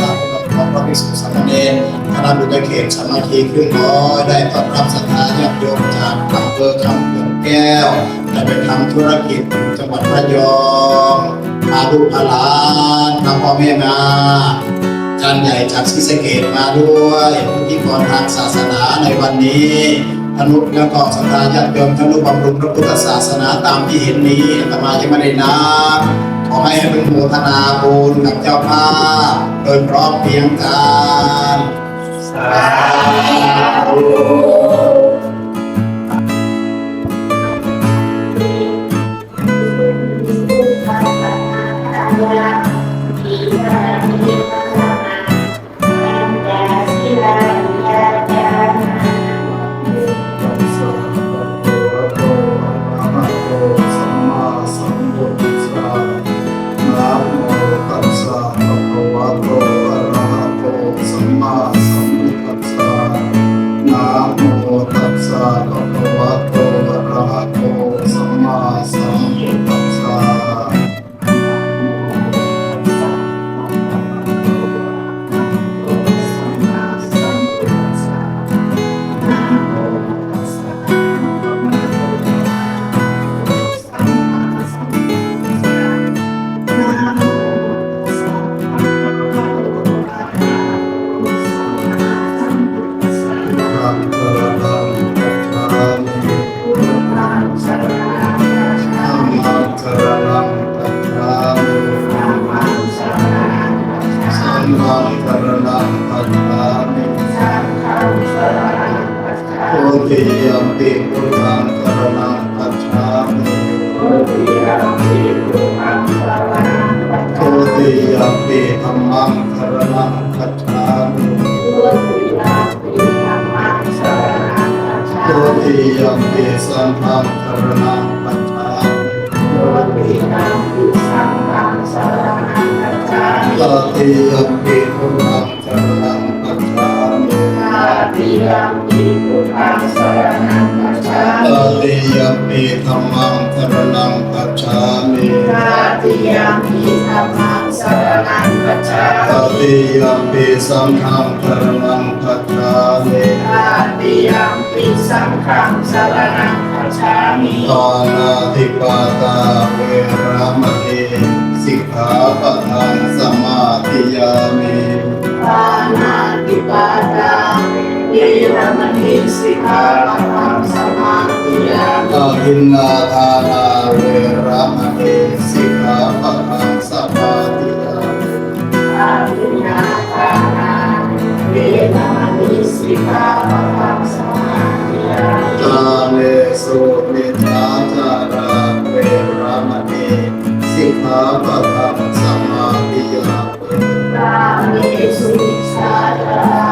อาวาสประธานของพระภิกษุสามเณรคณะบุตรเขตสมัคคีขึ้นร้อยได้ต้อนรับศรัทธาญาติโยมจากอำเภอคำเขื่อนแก้วได้ไปทำธุรกิจจังหวัดระยองพาลูกพาหลานพาพ่อแม่มาจารย์ใหญ่จากศรีสะเกดมาด้วยพิธีกรทางศาสนาในวันนี้ธนุแล้วก็สถาญาติโยมธนุบำรุงพระพุทธศาสนาตามที่เห็นนี้อาตมายังไม่ได้นับ ขอให้เป็นโมทนาบุญกับเจ้าภาพโดยพร้อมเพียงกันสาธุ ฆังตระนังกัจฉามิโอติยัมปิพุทธังตระนังกัจฉามิโอติยัมปิธัมมังตระนังกัจฉามิโอติยัมปิสังฆังตระนังกัจฉามิตติยัมปิพุทธังสรณังคัจฉามิตติยัมปิธัมมังสรณังคัจฉามิตติยัมปิสังฆังสรณังคัจฉามิ สังฆังสรณังคัจฉามิปานาติปาตาเวระมณีสิกขาปะทังสมาธิยามิปานาติปาตาเยรมณีสิกขาปะทังสมาธิยามิอาทินนาทานาเวระมณีสิกขาปะทังสมาธิยามิอาทินนาทานาเวรมณีสิกขาปะทัง สมาธิยามิกาเมสุมิทาจาราเวรมณีสิกขาปะทั งสมาธิ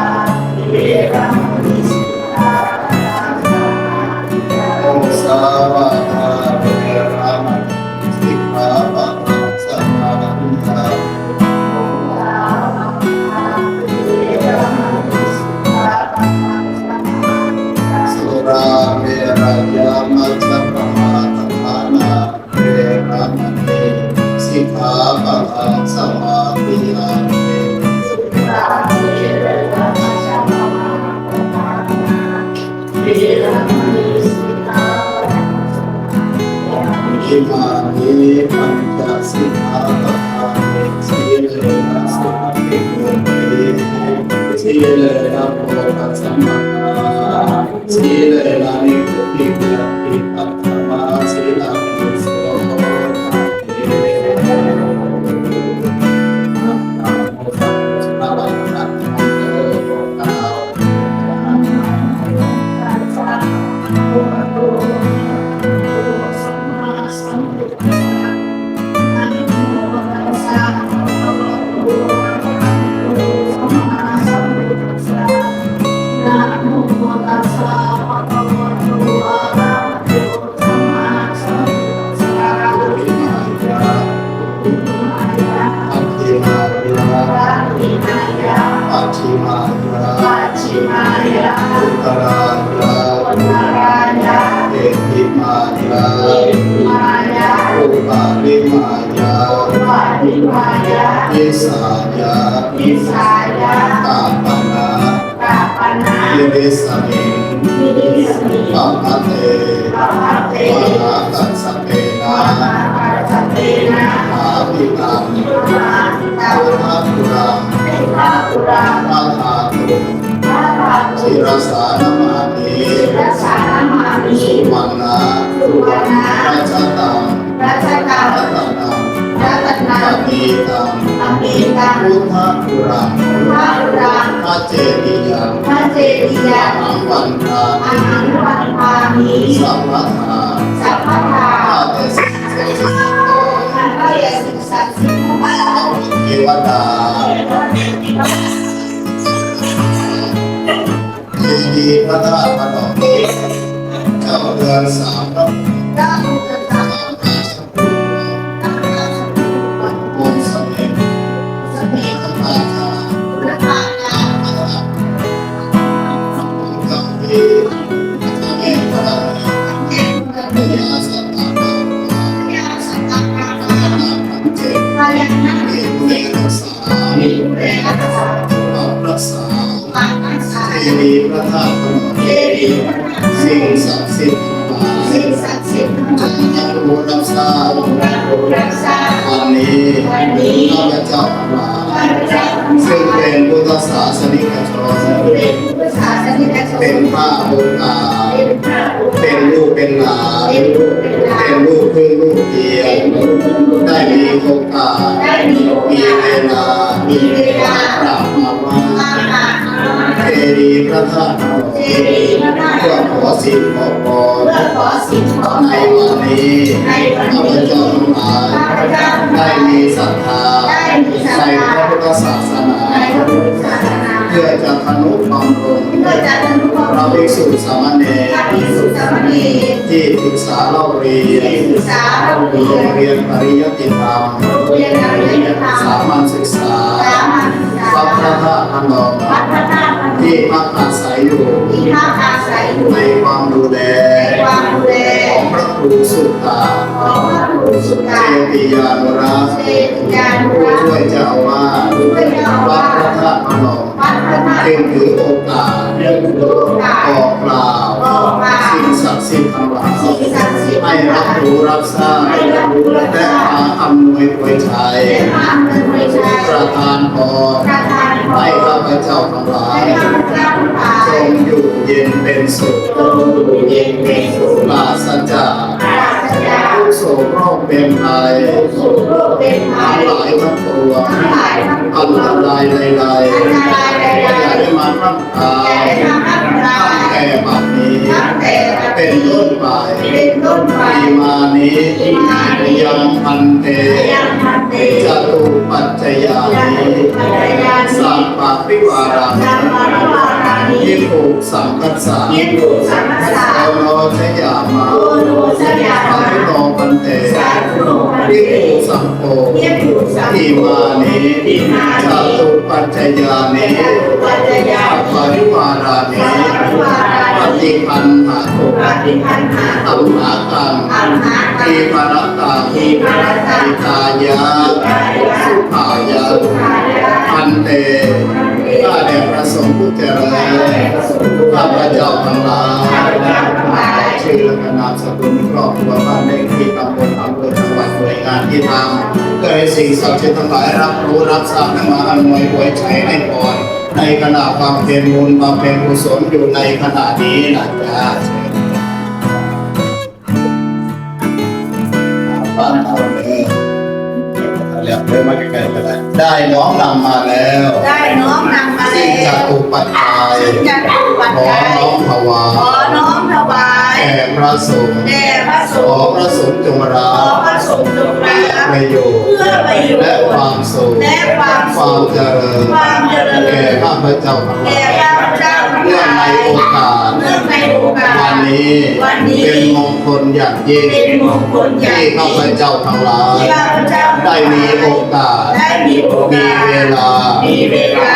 าหาตุพระพาศิรสานมามิรักษามามีสุวรรณะสุวรรณาราชตังรัชกาลรัตนังรัตนาปณีตังอเมตังพุทธปุรังพระปุราพระเจดียังพระเจดียาอังวันทาอาหารวันพามีสัพพะทาสัพพะทาข้าแต่สิ่งศักดิ์สิทธิ์ท่านพระยาสิสัตสิทธิ์เทวดาเจดีย์พระธาตุพนมเจ้าเรือนสา มพระพระ รีพระธาตุพนมเจดีย์สิ่งศักดิ์สิทธิ์ทั้งหลายสิ่งศักดิ์สิทธิ์ทั้งหลายจะรู้รับทราบพระผู้รักษาบวันนี้วันนี้ข้าพเจ้าทั้งหลายข้าพเจ้าทั้งหซึ่งเป็นพุทธศาสนิกชนเป็นผู้ศาสนิกชนเป็นพระโอกาเป็นพระอุเป็นลูกเป็นหลานเป็นลูกเป็นหลานเป็นลูกพึ่งลูกเดียวได้มีโอกาสได้มี ดีย์พระธาตุเจดีย์พระธาตุเพื่อขอสิทธิ์ขอพรเพื่อขอสิ่งขอในวันนี้ในวันข้าพนี้เจ้าทั้งหลายข้าพเจ้าทั้งหได้มีศรัทธาได้มีศรัทธาในพระพุทธศาสนาในพระพุทธศาสนาเพื่อจะทนุบำรุงเพื่อจะทนุบำพระรุภิกษุสามเณรพระภิกษุสามเณรที่ศึกษาเล่าเรียนที่ศึกษาเราเรียนงเรียนปริยัติธรรมโรงเรียนอริยธรรมสามัญศึกษาสามัญศึกษาวัดพระธาตุพนมวัดพระธาตุ ที่พักอาศัยอยู่ ที่พักอาศัยอยู่ในความดูแลในความดูแลของพระครูสุตตาของพระครูสุเจดาติยานุรักษ์เจติยานุผู้รักษ์ช่วยเจ้าอาวาสช่วยเจ้าอาวัวาดพระสธาตุพนมวัดพระธาตุจึงถือโอกาสเรื่องโลกาบอกกล่าวบอกกล่าวสิ่งศักดิ์สิทธิ์ทั้งหลายสิ่งศักดิ์สิทธิ์ให้รับรู้รับทราบให้รับรู้รับทและราบมาอำนวยผลชัยและมาเงินไม่ใช่ประทานพรประทานพรให้ข้าพเจ้าทั้งหลาให้ยข้าพเจ้าทั้งหลาจยงอยู่เย็นเป็นสุขจงอยู่เย็นเป็นสุขปราศจากปราศจาก ทุกโศกโรคเป็นภัยสู่โลกเป็นภัทั้ยหลายทั้งปวงทั้งหลายทั้งปอันวตงรายใดอันตรายใดอย่าได้มาพร่ำพราอย่าได้มาพร่ำพราตั้งแต่บัดนี้ตั้งแต่เป็นต้นไปเป็นต้นไปมานี้ปีมานี้ยังพันเตยังพันเตจตุปัจจยานิตุปัจจยานิสัมปะริวาราสัมมาริวารา นิยิภูสังกัสสะยิปุสัมมัสสะโอโนชยามาโอโนสยาสัมามพิโนปันเตสาธุโนพันยิเตภูสังโฆยิปุสัมทีมานิทีมานิจตุปัจจยานิจตุปัจจยาสัพนิปริวารานิสัพพะริวาราปนิฏิคันหาตุปฏิคันหาอัมหาตังอัมหาตัทีงปรตังทีปรตังอิตายะสุขายะสุขายะพันเต ข้าแด่พระสงฆ์ผู้เจริญข้าพระเจ้าทั้งหลายชื่อและนามสกุลครอบครัวบ้านเลขที่ตำบลอำเภอจังหวัดหน่วยงานที่ทำเพื่อให้สิ่งศักดิ์สิทธิ์ทั้งหลายรับรู้รับทราบและมาอำนวยหวยใช้ให้พรในขณะความเพียรบุญบำเพ็ญกุศลอยู่ในขณะนี้นะจ๊ะบ้าน เราเนี่ยเรียกเดินมาใกล้ๆก็ได้ได้น้อมนำมาแล้วได้น้อมนำมาสิ่งแล้จวตุปัจจัยซึ่งจะถูกปัจขอจัยน้อมถวาขอยน้อมถวายแด่พระสงฆ์แด่พระสของฆ์พระสงฆ์จงรัขอบพระสงฆ์จงรัเพื่อบประโยชน์เพื่อประโยชน์และความสุขและความสุขความเจริญความเจริญ แก่ข้าพเจ้าทั้งหลาแก่ยข้าพ เจ้าทั้งหเนื่องลาในยโอกาส เนื่องในโอกาสวันนี้วันนี้เป็นมงคลอย่างยิ่งเป็นมงคลใหญ่ที่ข้าพเจ้าทั้งหลายที่ข้าพเจ้าได้มีโอกาสได้มีโอกาสมีเวลามีเวลา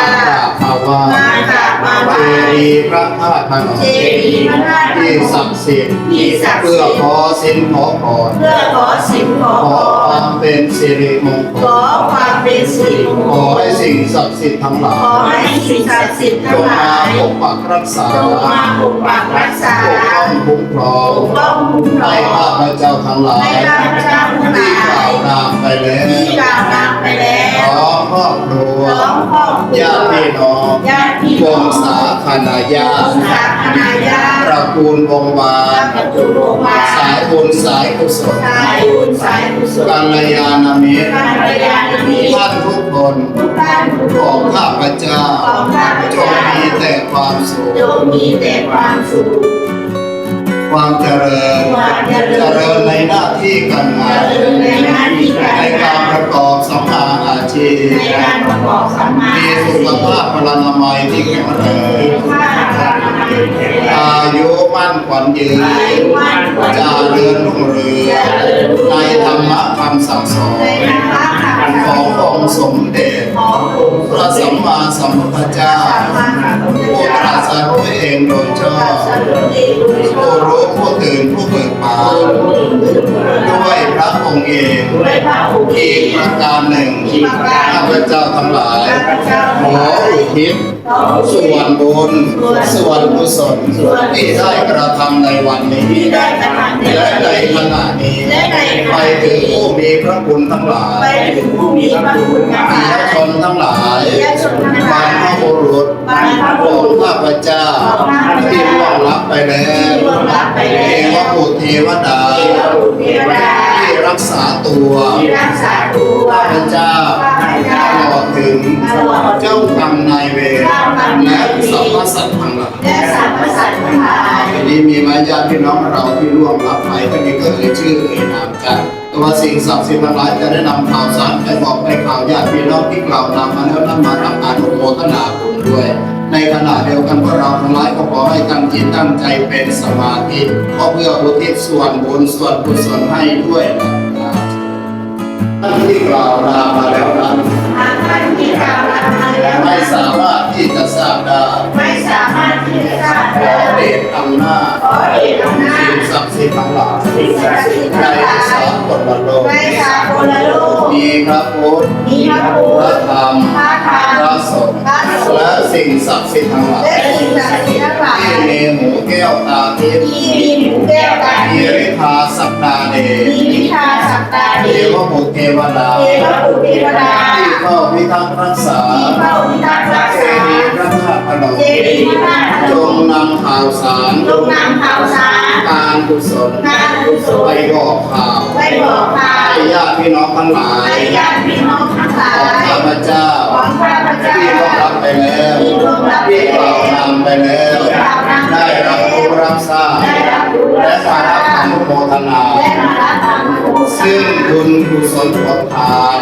ดีย์พระธาตุพนมเจดีย์พระธาตุพนมที่ศักดิ์สิทธิ์ที่ศักดิ์สิทธิ์ เพื่อขอสินขอพรเพื่อขอสิ่งขอขพอครวามเป็นสิริมงคขลอความเป็นสิริมงขคอลให้สิ่งศักดิ์สิทธิ์ทั้งหลาขอยให้สิ่งศักดิ์สิทธิ์จทั้งงหลามายปกปักรักษาจงมาปกปักรักษาปกป้องคุ้มครองปกป้องคุ้มครอให้งข้าพเจ้าทั้งหลายให้ข้าพเจ้าทั้งหลายที่กล่าวนามไปแล้วที่กล่าวนามไปแล้พวร้อมครอบครัวพร้อมครอบครัวญาติพี่น้องญาติพี่วน้องงศาคณาญาติสาคณาญาติตระกูลวงวาตนระกูลโรงพยาบาลสายบุญสายกุศลสายบุญสายกุศลกัลยาณมิตรกัลยาณมิตรท่านทุกคนทุกท่านทุกขคองนข้าพเจ้าของข้าพจเจ้างมีแต่ความสุขจงมีแต่ความสุข ความเจริญความเจริญเจริญในหน้าที่การงานเจริญในหน้าที่การงานในการประกอบสัมมาอาชีพในการประกอบสัมมามีสุขภาพพลานามัยที่แข็งแรงข้าพเจ้า อายุมั่นขวัญยืนอายุมั่นขวัญยืนเจริญรุ่งเรืองในธรรมะคำสั่งสอนในธรรมะคำขสั่องงสออนงค์สมเด็จขององค์พระสัมมาสัมพุทธเจ้าสัมมาสัมพุทธผู้ตเจ้ารัสรู้เองโดยชอตรับสรู้เองโดยชอผู้บรู้ผู้ตื่นผู้เบิกบานด้วยพระองค์เองด้วยพระองค์เออีกงประการหนึ่งข้าพเจ้าทั้งหลายข้าพเจ้าขทั้งอหลายอุทิศ ส่วนบุญส่วนกุศลที่ได้กระทำในวันนี้ที่ได้กระทำในและวันในนี้ขณะนี้และในขไปณะถึงนี้ผู้มีพระคุณทั้งหลายไปถึงผู้มีพระคุณทั้งหปิลายยชนทั้งหลายปิยชนทั้งหบรลารยพบุรุษบรรพขบุองรุษข้าพเจ้าของข้าพเจ้าที่ล่วงลับไปแล้วที่ล่วงลับไปแล้วเทวบุตรเทวดาเทวบุตรเทวดาที่รักษาตัวที่รักษาตัวข้าพเจ้าข้าพเจ้าตลอดถึงตลอดถึงเจ้ากรรมนายเวรเจ้ากรรมและนายเวรสรรพสัตว์ทั้งหลายและสรรพสัตว์ทั้งหลายนี่มีมาญาติพี่น้องเราที่ร่วงรับไปท่านนี้ก็เอ่ยชื่อเอ่ยนามกันตัวสิ่งศักดิ์สิทธิ์ทั้งหลายจะได้นำข่าวสารไปบอกไปข่าวญาติพี่น้องที่กล่าวนำมาแล้วนำมารับอนุโมทนาบุญด้วยในขณะเดียวกันพวกเราทั้งหลายก็ขอให้ตั้งจิตตั้งใจเป็นสมาธิเพราะเพื่ออุทิศส่วนบุญส่วนกุศลให้ด้วยนะครับท่านที่กล่าวนามมาแล้วนั้นหากท่านที่กล่าวลามา แล้วไม่สามารถที่จะทราบได้ไม่สามารถที่จะทราบขอได้เดชอำนาจขอเดชอำนาจสิ่งศักดิ์สิทธิ์ทั้งหลายสิ่งศักดิ์สิทธิ์ในทั้งหลายสากลโลกในสากลโลกมีพระพุทธมีพระพุพทระธธรรมพระธรรมพระสงฆ์พระสงฆ์และสิ่งศักดิ์สิทธิ์ทั้งหลายและสิ่งศักดิ์สิทธิ์ทั้งหลายที่มีหูแก้วตาทิพย์ที่มีหมูแก้วตามีทิพย์ฤทธาสัปดาเดชมีวิชาสัปดาห์เทเดชวบุตรเทวดา เทวบุตรเทวดาที่เฝ้าพิทักษ์รักษาที่เฝ้าพิทักษ์รักเจษาดีย์พระธาตุพนมเจดีย์พระธาตุพนมจงนำข่าวสาร จงนำข่าวสารการกุศลการกุศไปลบอกข่าวไปบอกข่าวให้ญาติพี่น้องทั้งหลายให้ญาติพี่น้องทั้งหลาของยข้าพเจ้าของข้าพเจ้าที่ร่วงรับไปแล้วที่ร่วงรับไปที่กแล้ล่าววนำไปแล้วที่กล่าวนำไปได้แล้วรับรู้รับทราบได้รับรู้และรับทมารารับอบนุโมทนาและมารับอนุโมทซึ่งนาบุญกุศลผลทาน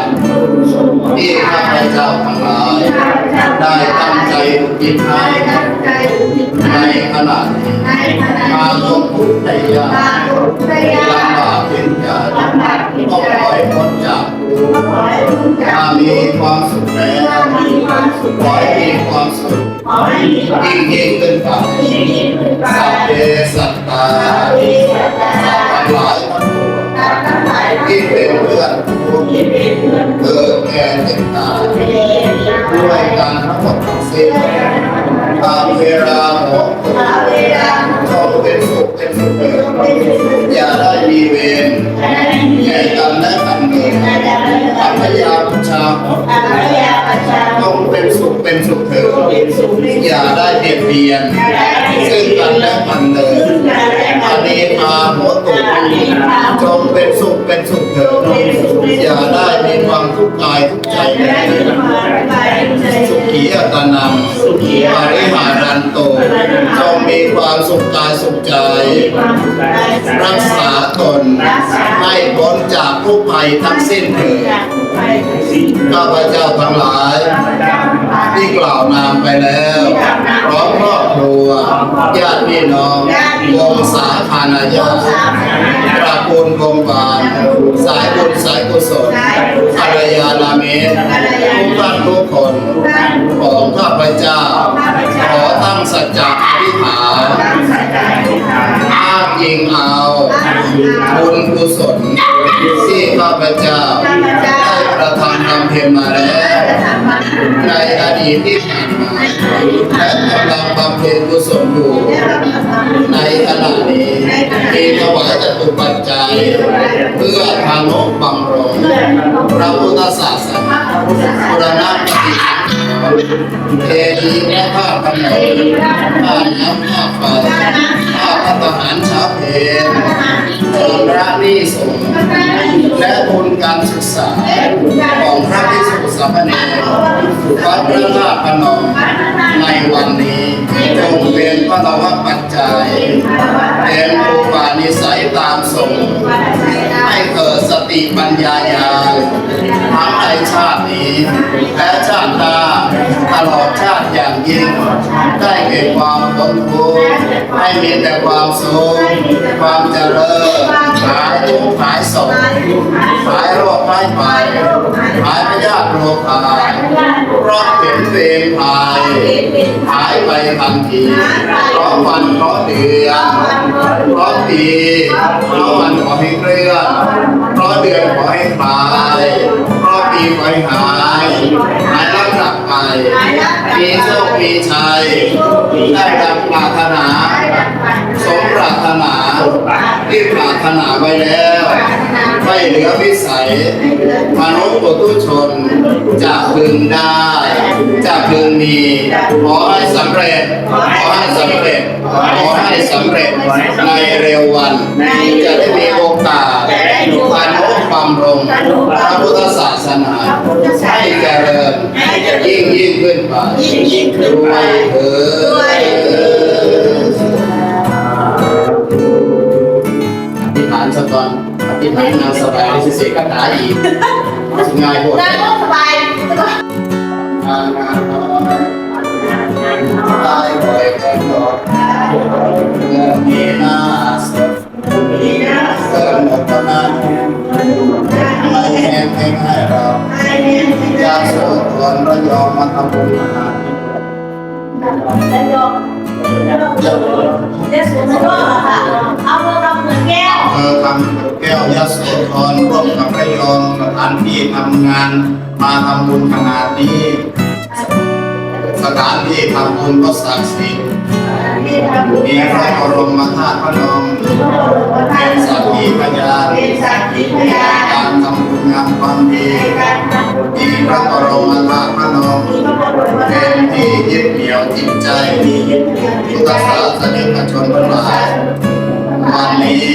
ที่ข้าพเจ้าทั้งหลาย ได้ตั้งใจอุทิศให้ได้ตั้งใจอุทิศในขณะนี้ในขณะมานี้ทุกข์ทุกข์ได้ยากมาทุกข์ได้ยาลำบากเป็นใจลำบากเพียงก็ใดขอให้พ้นจากทุกข์ก็ขอให้รู้จักถ้ามีความสุขแล้วมีความสุขขอให้มีความสุขยิ่งยิ่งขึ้นไปยิ่งยิ่งขึ้นไปสัพเพสัตตาสัตตาสัตว์ทั้งหลายทั้งหลายที่เป็นเพื่อนเป็นเพื่อนเกิดแก่เจ็บตายเป็น ด้วยกันทั้งหมดทั้งสิ้นตามเวลาหมดมาเวลาจงเป็นสุขเป็นสุขเถิดเป็นสุขอย่าได้มีเวรและได้มีแก่กันและกันเถิดและได้มีอัพยาพุชาอัพยาประชาจงเป็นสุขเป็นสุขเถิดอย่าได้เบียดเบียนซึ่งกันและกันเลยซึ่งกันและอันนี้มาโหตุจงเป็นสุขเป็นสุขเถิดอย่าได้มีความทุกข์กายทุกข์ใจเลย ปริหารันโตจงมีความสุขกายสุขใจ รักษาตนให้พ้นจากทุกภัยทั้งสิ้นเถิดข้าพเจ้าทั้งหลาย ที่กล่าวนามไปแล้วพร้อมครอบครัวญาติพี่น้องวงสาคานาญาตระกูลวงบาลสายบุญสายกุศลภรรยาลาเมตทุกท่านทุกคนของข้าพเจ้า ขอตั้งสัจจะอธิษฐานอ้างยิงเอาบุญกุศลที่ข้าพเจ้าได้ประทานนำเทมา ดีตที่ผ่านมาและกำลังบำเพ็ญกุศลอยู่ในขณะนี้มีถวายจตุปัจจัย เพื่อทานุบำรุงพระพุทธศาสนาบุรณปฏิสังเทดีและผ้าขนมผ้าน้ำผ้าไฟผ้าพัฒหารชาวเพลชำระนี้สงฆ์ และทุนการศึกษาของพระภิกษุสามเณรวัดพระธาตุพนมในวันนี้จงเป็นพระนวปัจจัยเป็นอุปาณิสัยตามสงฆ์ให้เกิดสติปัญญาญาณทั้งในชาตินี้ และชาติหน้าตลอดชาติอย่างยิ่ง ได้เกิดความพ้นทุกข์ให้มีแต่ความสุขความเจริญ หายทุกข์หายโศกหายโรคหายภัยหายพยาธิโรคภัยเพราะเป็นเวรภัยหายไปทันทีเพราะวันเพราะเดือนเพราะปีเพราะวันขอให้เคลื่อนเพราะเดือนขอให้คลายเพราะปีขอให้หายหายแล้วกลับไปมีโชคมีชัยได้ดังปรารถนา สมปรารถนาที่ปรารถนาไว้แล้วไม่เหลือวิสัยมนุษย์ปุถุชนจะพึงได้จะพึงมีขอให้สำเร็จขอให้สำเร็จขอให้สำเร็จในเร็ววัน จะได้มีโอกาสอนุบำรุงพระพุทธศาสนาให้เจริญยิ่งยิ่งขึ้นไปด้วยเถิด ก่อนอธิษฐานนางสบายสิเสกคาถาอีกสุง่ายโพดได้ก็สบายงานานน้อยตายบ่อยเกินหลอดเงินมีหน้าสดเกินหมดปมาณไม่แห้งไม่ง่ายเราอยากสู้ทนระยอมมาทำบุญขนาดนี้เอาเบอร์เราเหมือน แก้วเออคำแก้วยโสธรร่วมกับระยองสถานที่ทำงานมาทำบุญขนาดนี้ สถานที่ทำบุญก็ศักดิ์สิทธิ์มีพระบรมธาตุพระนมเป็นสักขีพยานการทำบุญงามความดีมีพระบรมธาตุพระนมเป็นที่ยึดเหนี่ยวจิตใจพุทธศาสนิกชนทั้งหลาย วันนี้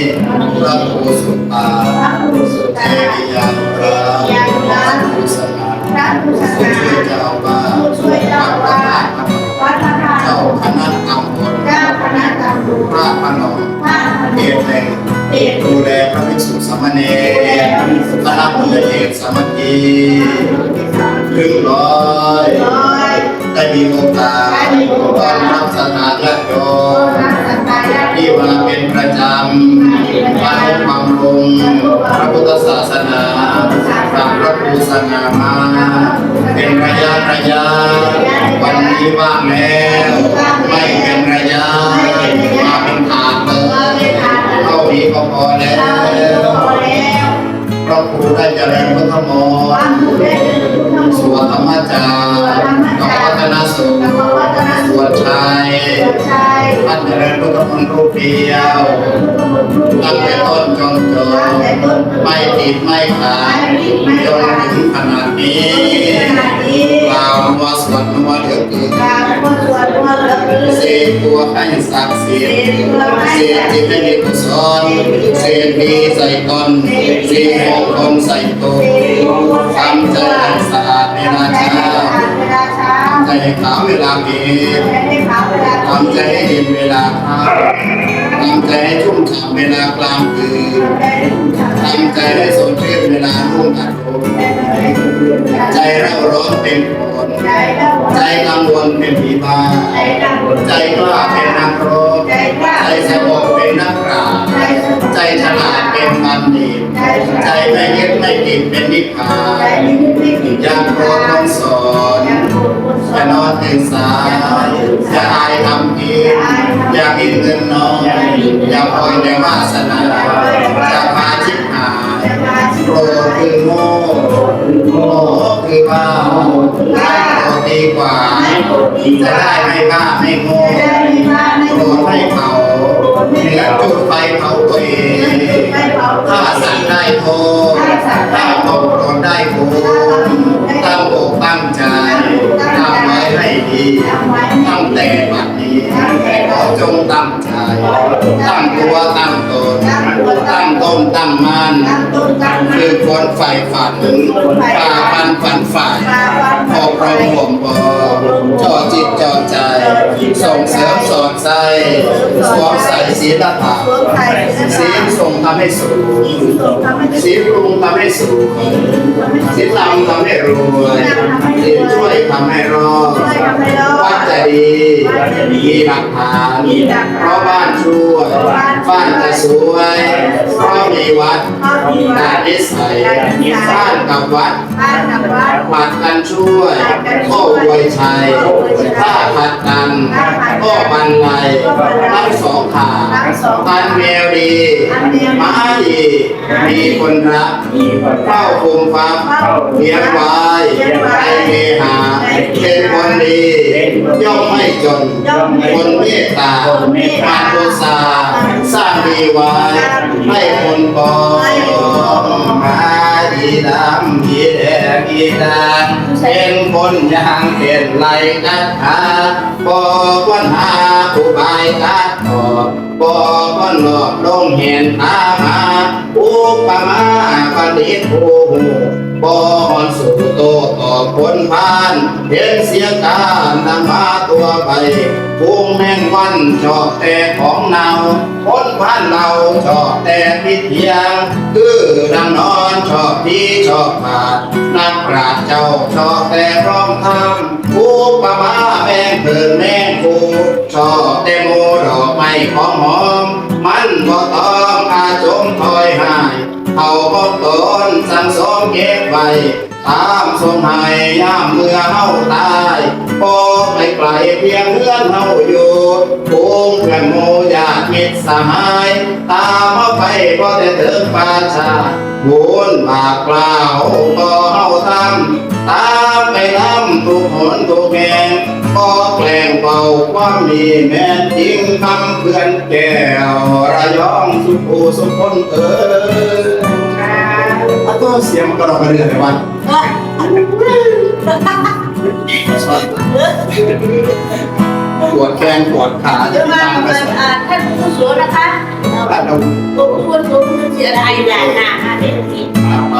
พระครูสุตตาเทวิยานุราพระครูสง่าผู้ช่วยเจ้าอาช่วาสวัดพระธาตุพนมเจ้าคณะตำบลพระพนมพระพนมเขตแห่งดูแลพระภิกษุสามเณรคณะพลเอกสามัคคีถึงร้อยได้มีโอกาสต้อนรับสถานญาติโยม มาเป็นประจำมาให้ความรุงพระพุทธศาสนากับพระครูสง่ามาเป็นระยะระยะวันนี้ว่างแล้วไม่เป็นระยะมาเป็นถาดเลยเท่านี้ก็พอแล้วพระครูได้เจริญพุทธมนต์สวดธรรมจารย์กับวัฒนสุขสวด ชัยท่านเจริญพุทธมนต์รูปเดียวตั้งแต่ต้นจนจบไม่ติดไม่ขาดจนถึงขนาดนี้กล่าวนัวสวดนัวเหลือเกินเสกตัวให้ศักดิ์สิทธิ์เสกจิตให้มีกุศลเสกมีใส่ตนเสกมงคลใส่ตัวทำใจสะอาดในราชา ใจให้ขาวเวลาเห็นทำใจให้เย็นเวลาค่ำทำใจให้ชุ่มฉ่ำเวลากลางคืนทำใจให้สดชื่นเวลารุ่งอรุณใจเร่าร้อนเป็นฝนใจกังวลเป็นผีบ้าใจกล้าเป็นนักรบใจสงบ ใจฉลาดเป็นบัณฑิตใจไม่ยึดไม่ติดเป็นนิพพานอยังโปรดต้องสอนจะนอนตื่นสายจะอายทำผิดอย่ามีเงินน้อยอย่าคอยในวาสนาจะพาชิบหายโกรธคือโง่โง่คือบ้าได้โกรธดีกว่าจะได้ไม่บ้าไม่โง่โกรธให้เขา เหมือจุดไฟเผาตัวเองถ้าสัตว์ได้โทษถ้าตกโกรธได้โกรธตั้งอกตั้งใจทำไว้ให้ดีตั้งแต่บัดนี้ขอจงตั้งใจตั้งตัวตั้งตนตั้งต้นตั้งมันคือคนใฝ่ฝันฝ่าฟันฝันฝ่ายพอพร้อมห่วงบอก จอจิตจอใจ ส่งเสริมสอดใจสวมใส่ศีลธรรมศีลทรงทำให้สูงศีลรุงทำให้สูงศีลทำทำให้รวยศีลช่วยทำให้รอดวัดจะดีมีหลักฐานเพราะบ้านช่วยบ้านจะสวยเพราะมีวัดดานิสัยบ้านกับวัดผัดกันช่วยก็อวยชัยถ้าผัดกันก็บันไลทั้งสองขาตันแมวดีม้าดีมีคนรักเข้าคุมฟังเลี้ยงไว้ใจเมหาเป็นคนดีย่อมไม่จนคนเมตตามาโทสาสร้างดีไว้ให้คนบองมา ดีดำดีแดงดีดาเป็นคนอย่างเป็นไรกัดหาบอกวันหาผู้บายกัดตอบบอกวันหลอกลงเห็นตามาอุปมาปณิต ผู้หูบอนสู่โตต่อคนพานเห็นเสียงการนำมาตัวไปพุงแมงวันชอบแต่ของเนาคนพานเราชอบแต่พิเทียง คือดังนอนชอบที่ชอบขาดนักปราชญ์เจ้าชอบแต่ร้องทำผู้ประมาแมงเพินแมงคูชอบแต่โมดอกไม้ของหอม มันก็ต้อง เอาบกตนสั่งสมเก็บไว้ตามสมหายยามเมื่อเฮาตายโอ้ไม่ไกลเพียงเพื่อนเฮาอยู่ภูมิเพื่อนโมญาติมิตรสหาย ตามเฮาไปก็ได้ถึงป่าชาบุญบาปกล่าวก็เฮาทำตามไปทำทุกหนทุกแห่ง ก็แกล้งเบาความมีแม่นจริงคำเพื่อนแก้วระยองสุขูสุขคนเอออาตัวเสียงมันก็ร้องกระเรือในวันปวดแขนปวดขาเดี๋ยวมากับท่านผู้สูงนะคะตัดเอาผมควรสูงเสียดายแหละนะมาเด็กสิเอาไป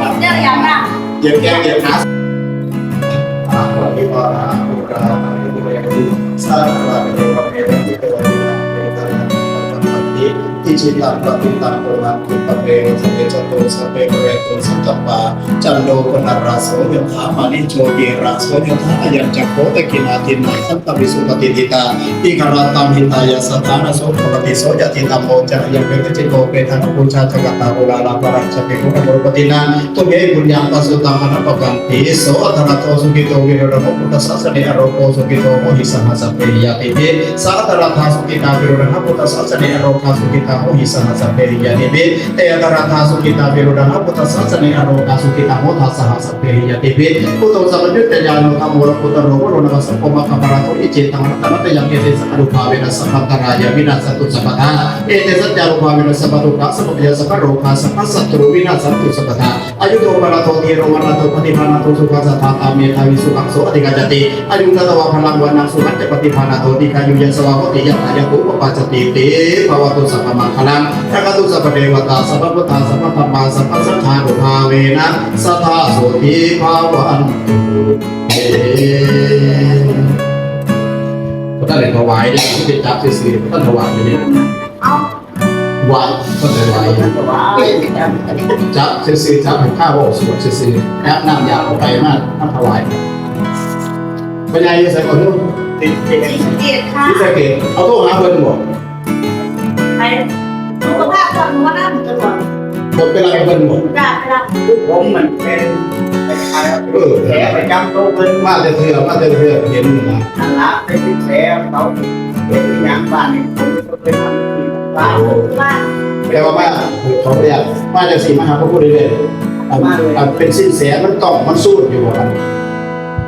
มาเจ้าอย่างนั้นเหยียบแก้มเหยียบขาอ่า ฏิบัติที่จิตังปฏิตังโอนังคุปเปวสเปจโตสเปเรตุสัตตปาจันโดปนราโสยถามานิโชเกราโสยถาอยัญจักโคตกินาทินาสัตตวิสุปฏิติตาอิกราตัมหิตายาสถานโสปปฏิโสยติตัมโมจะยังเป็นจิโตเปทานุบูชาจกตาโบราลาปรังสเปกุณโมปตินาตุเมบุญญาปัสสุตัมมนปกันติโสอัตระโตสุกิโตวิโรธมพุทธสัสเนอโรโกสุกิโตโมหิสหัสเปริยติเตสัตระทาสุกิตาวิโรธมพุตตะสัสเนอโรคาสุกิตาโมทัสหัสเปริยติเตพุทโธสัมยุตตยานุธรรมโมรพุทธโรโมโรนัสสะโพมะกัปปะระโตอิจิตังรัตนตยังเอเตสัพพุภาเวนัสสัพพตรายาวินัสสตุสัพพทาเารุภาเวนัสสัพพทุกขะสัพพยาสัพพโรคาสัพพสัตตรูวินัสสตุสัพพทาอายุโตปะระโตเทโรมะระโตปฏิภาณโตสุขัสสะทาตาเมธาวิสุขังโสอธิกาจติอายุตตวะพลังวานังสุขันปฏิภาณโตติกายุยัสสวะโพติยัตถายะตุปปัจจติเพพมังคลังทักตุสัพเทวตาสัพพุทธาสัพพธรรมาสัพพสัทธานุภาเวนะสัทธาโสติภาวันเตพระท่านเลยถวายเนี่ยที่เป็นจับซื่อๆท่านถวายอยู่นี่เอาไหวท่านถวายว้าวจับซื่อๆจับให้ข้าวบอกสวดซื่อๆแอบน้ำยาออกไปมากท่านถวายปัญญาอยู่ใส่ก่อนลูกติดติดสีเกียรติค่ะที่ใส่เกตเอาโทษหาเพิ่นบอก ไปสุขภาพคนหัวหน้าตลอดหมดเป็นอะไรเพิ่นบอกจ้าครับผมมันเป็นคเออแผลประจำตัวเพิ่นมาแต่เถื่อมาแต่เถื่อเห็นนะนั่นละเป็นแผลเขาเป็นอย่างบ้านนี่ผมก็เป็นทำที่บ้านว่าแปลว่ามาเขาเรียกมาจากสีมหาพระพุทธเจ้าอันเป็นสิ้นแสมันต้องมันสู้อยู่กัน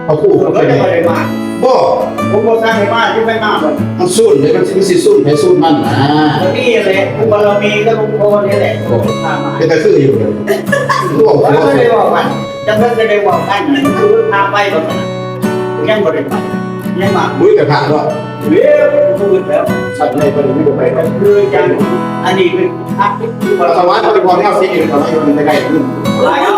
พระคู่ผมเขาก็ไปจะเลยไม่ได้มาบ่ผมก็สร้างให้บ้านที่ไม่มากเลยมันสู้เลยมันสิสิสู้ให้สู้มันนะแล้วนี่แหละคุณบารมีก็ลุงโพนี่แหละพามาเป็นตะคืออยู่เลยร่วงว่าหัวไม่ได้บอกกันจะเพิ่งจะได้บอกกันคือพาไปแบบนั้นยังไม่ได้ ไปยังมามุ้ยกับผ่านว่าเรียบพูดแล้วสัตว์อะไรก็ไม่ได้ไปกันคือจังอันนี้เป็นพักที่คุณบารสมีวัสดิ์เป็นความเท่าสิอยู่ตอนนี้มันใกล้ๆขึ้นหลายอะ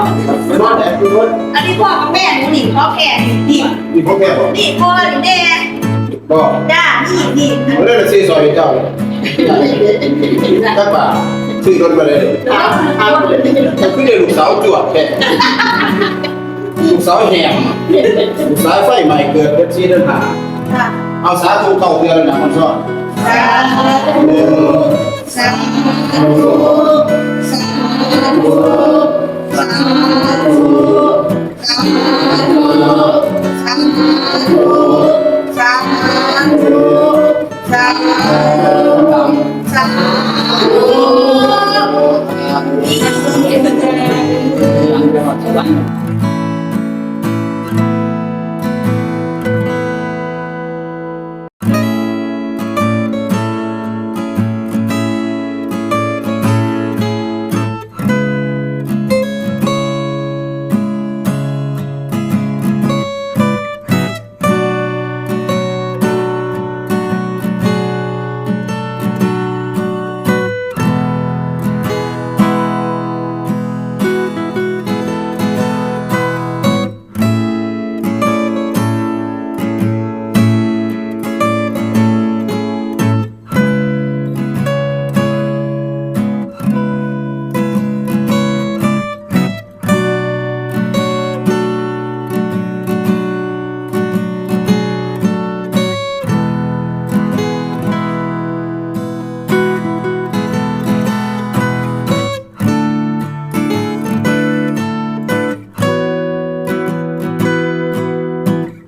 เป็นว่าแต่คือว่าอันนี้พ่อกับแม่หนูหนิพ่อแก่นี่มีพ่อแม่บ่นี่พ่อหรือแม่ก็จ้านี่นี่เมื่อเราซื้อซอยเจ้าก็ป่าซื้อรถมาเลยจะขึ้นเดี๋ยวลูกสาวจวดแค่ ลูกสาวแหมลูกสาวไฟใหม่เกิดเป็นชีเดินหาค่ะเอาสาธุเก่าเดือนนะมันชอบสาธุสาธุสาธุสาธุสาธุสาธุสาธุสาธุสาธุหลังจากวัน